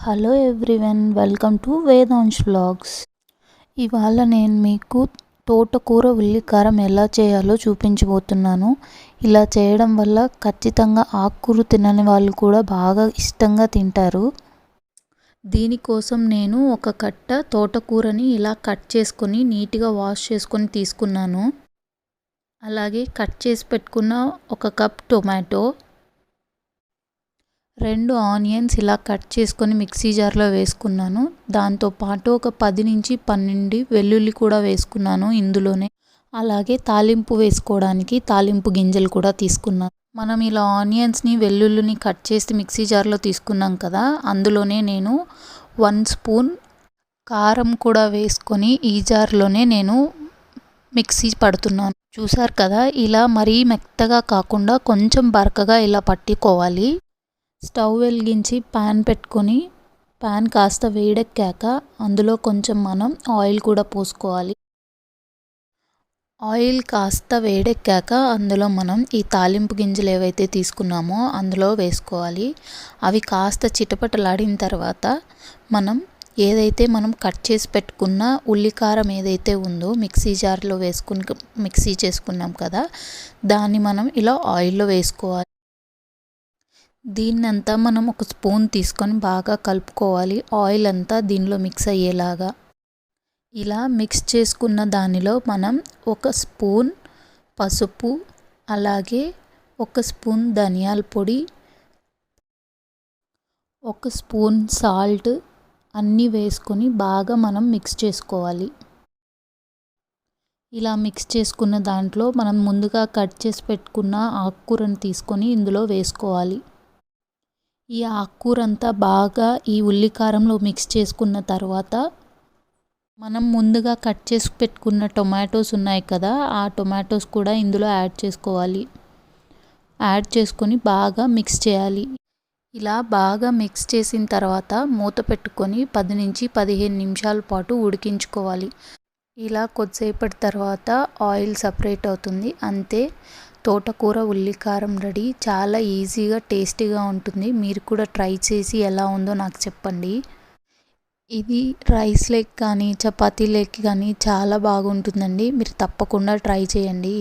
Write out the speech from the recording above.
Hello everyone welcome to Vedansh vlogs ఇవాళ నేను మీకు తోటకూర ఉల్లికారం ఎలా చేయాలో చూపించబోతున్నాను. ఇలా చేయడం వల్ల ఖచ్చితంగా ఆకుకూర తినని వాళ్ళు కూడా బాగా ఇష్టంగా తింటారు. దీనికోసం నేను ఒక కట్ట తోటకూరని ఇలా కట్ చేసుకొని నీట్గా వాష్ చేసుకొని తీసుకున్నాను. అలాగే కట్ చేసి పెట్టుకున్న ఒక కప్ టొమాటో రెండు ఆనియన్స్ ఇలా కట్ చేసుకొని మిక్సీ జార్లో వేసుకున్నాను. దాంతోపాటు ఒక పది నుంచి పన్నెండు వెల్లుల్లి కూడా వేసుకున్నాను ఇందులోనే. అలాగే తాలింపు వేసుకోవడానికి తాలింపు గింజలు కూడా తీసుకున్నాను మనం ఇలా ఆనియన్స్ని వెల్లుల్లిని కట్ చేసి మిక్సీ జార్లో తీసుకున్నాం కదా అందులోనే నేను వన్ స్పూన్ కారం కూడా వేసుకొని ఈ జార్లోనే నేను మిక్సీ పడుతున్నాను. చూసారు కదా ఇలా మరీ మెత్తగా కాకుండా కొంచెం బరకగా ఇలా పట్టుకోవాలి. స్టవ్ వెలిగించి ప్యాన్ పెట్టుకొని ప్యాన్ కాస్త వేడెక్కాక అందులో కొంచెం మనం ఆయిల్ కూడా పోసుకోవాలి. ఆయిల్ కాస్త వేడెక్కాక అందులో మనం ఈ తాలింపు గింజలు ఏవైతే తీసుకున్నామో అందులో వేసుకోవాలి. అవి కాస్త చిటపటలాడిన తర్వాత మనం ఏదైతే మనం కట్ చేసి పెట్టుకున్న ఉల్లికారం ఏదైతే ఉందో మిక్సీ జార్లో వేసుకుని మిక్సీ చేసుకున్నాం కదా దాన్ని మనం ఇలా ఆయిల్లో వేసుకోవాలి. దీన్నంతా మనం ఒక స్పూన్ తీసుకొని బాగా కలుపుకోవాలి. ఆయిల్ అంతా దీనిలో మిక్స్ అయ్యేలాగా. ఇలా మిక్స్ చేసుకున్న దానిలో మనం ఒక స్పూన్ పసుపు అలాగే ఒక స్పూన్ ధనియాల పొడి ఒక స్పూన్ సాల్ట్ అన్నీ వేసుకొని బాగా మనం మిక్స్ చేసుకోవాలి. ఇలా మిక్స్ చేసుకున్న దాంట్లో మనం ముందుగా కట్ చేసి పెట్టుకున్న ఆకుకూరను తీసుకొని ఇందులో వేసుకోవాలి. ఈ ఆకుకూర అంతా బాగా ఈ ఉల్లికారంలో మిక్స్ చేసుకున్న తర్వాత మనం ముందుగా కట్ చేసి పెట్టుకున్న టొమాటోస్ ఉన్నాయి కదా ఆ టొమాటోస్ కూడా ఇందులో యాడ్ చేసుకోవాలి. యాడ్ చేసుకొని బాగా మిక్స్ చేయాలి. ఇలా బాగా మిక్స్ చేసిన తర్వాత మూత పెట్టుకొని పది నుంచి పదిహేను నిమిషాల పాటు ఉడికించుకోవాలి. ఇలా కొద్దిసేపటి తర్వాత ఆయిల్ సపరేట్ అవుతుంది. అంతే తోటకూర ఉల్లికారం రెడీ. చాలా ఈజీగా టేస్టీగా ఉంటుంది. మీరు కూడా ట్రై చేసి ఎలా ఉందో నాకు చెప్పండి. ఇది రైస్ లెక్ కానీ చపాతీ లెక్ కానీ చాలా బాగుంటుందండి. మీరు తప్పకుండా ట్రై చేయండి.